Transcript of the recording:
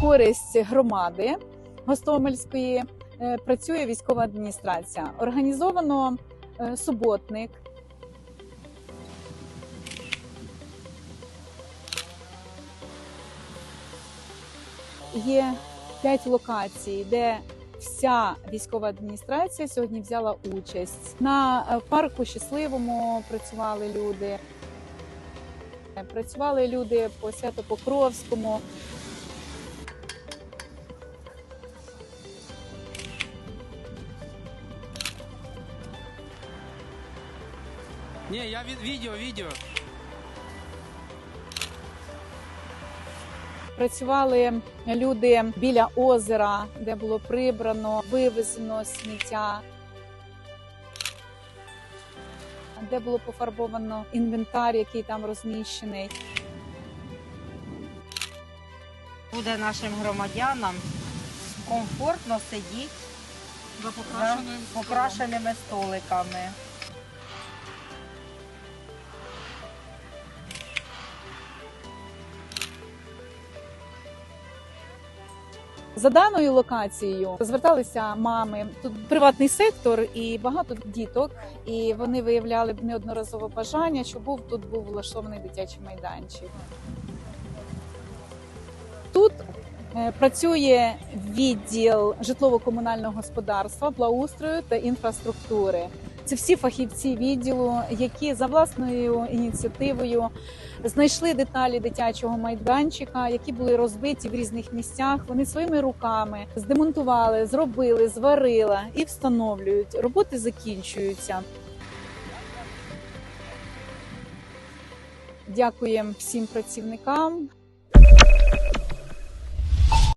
користь громади Гостомельської е, працює військова адміністрація. Організовано е, суботник. Є п'ять локацій, де вся військова адміністрація сьогодні взяла участь. На е, парку щасливому працювали люди. Працювали люди по Свято-Покровському. Ні, я від відео, відео. Працювали люди біля озера, де було прибрано, вивезено сміття, де було пофарбовано інвентар, який там розміщений. буде нашим громадянам комфортно сидіти За за покрашеними столиками. За даною локацією зверталися мами. Тут приватний сектор і багато діток, і вони виявляли неодноразово бажання, щоб був тут був влаштований дитячий майданчик. Тут е, працює відділ житлово-комунального господарства, благоустрою та інфраструктури. Це всі фахівці відділу, які за власною ініціативою знайшли деталі дитячого майданчика, які були розбиті в різних місцях. Вони своїми руками здемонтували, зробили, зварили і встановлюють. Роботи закінчуються. Дякуємо всім працівникам.